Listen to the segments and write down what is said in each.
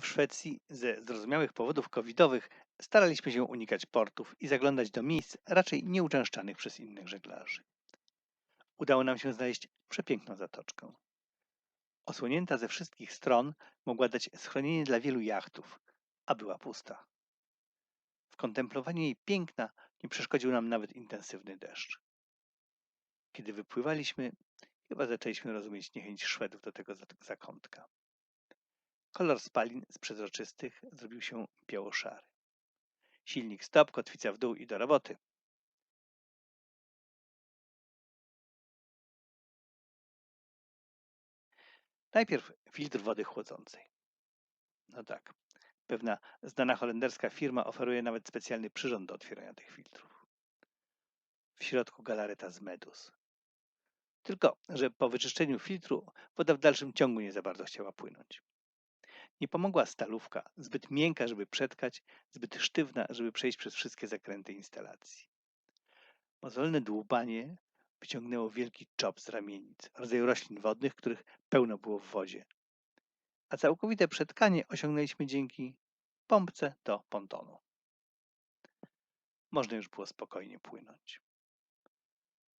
W Szwecji ze zrozumiałych powodów covidowych staraliśmy się unikać portów i zaglądać do miejsc raczej nieuczęszczanych przez innych żeglarzy. Udało nam się znaleźć przepiękną zatoczkę. Osłonięta ze wszystkich stron mogła dać schronienie dla wielu jachtów, a była pusta. W kontemplowaniu jej piękna nie przeszkodził nam nawet intensywny deszcz. Kiedy wypływaliśmy, chyba zaczęliśmy rozumieć niechęć Szwedów do tego zak- zakątka. Kolor spalin z przezroczystych zrobił się biało-szary. Silnik stop, kotwica w dół i do roboty. Najpierw filtr wody chłodzącej. No tak, pewna znana holenderska firma oferuje nawet specjalny przyrząd do otwierania tych filtrów. W środku galareta z medus. Tylko, że po wyczyszczeniu filtru woda w dalszym ciągu nie za bardzo chciała płynąć. Nie pomogła stalówka, zbyt miękka, żeby przetkać, zbyt sztywna, żeby przejść przez wszystkie zakręty instalacji. Mozolne dłubanie wyciągnęło wielki czop z ramienic, rodzaj roślin wodnych, których pełno było w wodzie. A całkowite przetkanie osiągnęliśmy dzięki pompce do pontonu. Można już było spokojnie płynąć.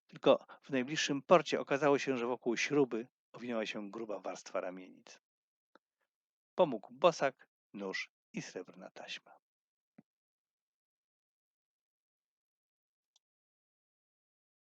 Tylko w najbliższym porcie okazało się, że wokół śruby owinęła się gruba warstwa ramienic. Pomógł bosak, nóż i srebrna taśma.